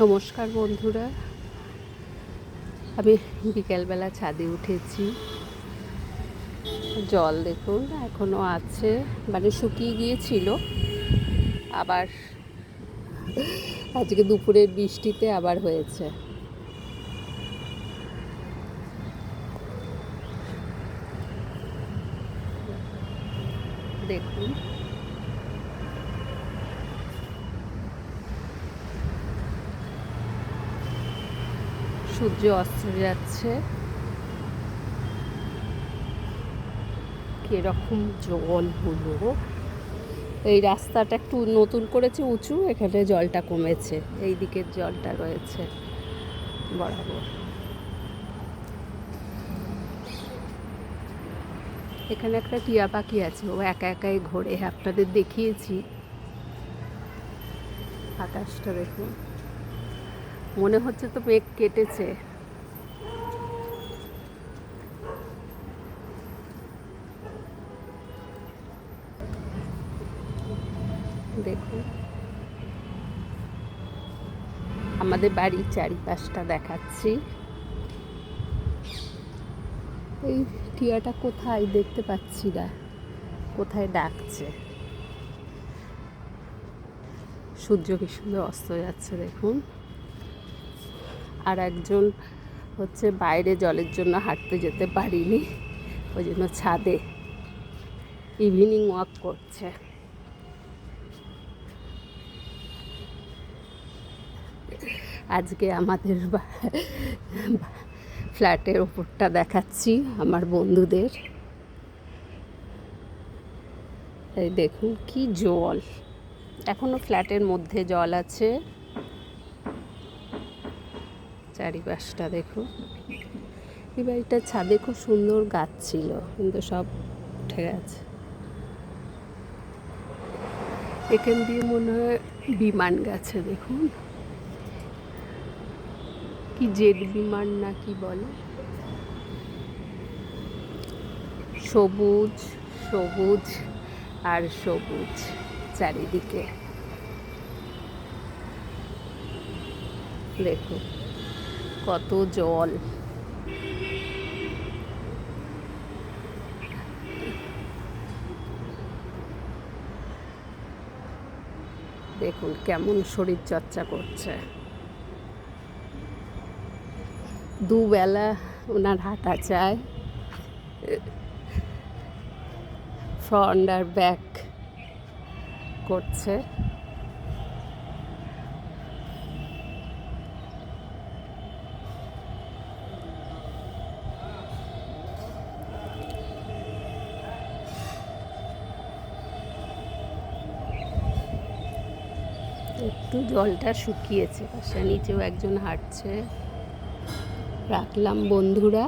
নমস্কার বন্ধুরা। আমি বিকেলবেলা ছাদে উঠেছি। জল দেখুন এখনও আছে। মানে শুকিয়ে গিয়েছিল। আবার আজকে দুপুরের বৃষ্টিতে আবার হয়েছে। দেখুন। সূর্য অস্ত যাচ্ছে। কীরকম জল হলো। এই রাস্তাটা একটু নতুন করেছে, উঁচু, এখানে জলটা কমেছে। এই দিকের জলটা রয়েছে। বরাবর। এখানে একটা টিয়া পাখি আছে, ও একা একাই ঘোরে। আপনাদের দেখিয়েছি। আকাশটা দেখুন। মনে হচ্ছে তো মেঘ কেটেছে। দেখুন। আমাদের বাড়ির চারিপাশটা দেখাচ্ছি। এই টিয়াটা কোথায় দেখতে পাচ্ছি না। কোথায় ডাকছে। সূর্য কি সুন্দর অস্ত যাচ্ছে দেখুন। আর একজন হচ্ছে বাইরে জলের জন্য হাঁটতে যেতে পারিনি। ওই জন্য ছাদে ইভিনিং ওয়াক করছে। আজকে আমাদের ফ্ল্যাটের ওপরটা দেখাচ্ছি আমার বন্ধুদের। এই দেখুন কি জল। এখনও ফ্ল্যাটের মধ্যে জল আছে। চারিপাশটা দেখুন। এই বাড়িটার ছাদে খুব সুন্দর গাছ ছিল, কিন্তু সব উঠে গেছে। এখান দিয়ে মনে হয় বিমান গেছে, দেখুন। কি জেড বিমান না কি বলে? সবুজ সবুজ আর সবুজ চারিদিকে। দেখুন। কত জল। দেখুন কেমন শরীর চর্চা করছে। দুবেলা ওনার হাঁটা চায়। ফ্রন্ট আর ব্যাক করছে। একটু জলটা শুকিয়েছে পাশে নিচেও একজন হাঁটছে। রাখলাম বন্ধুরা।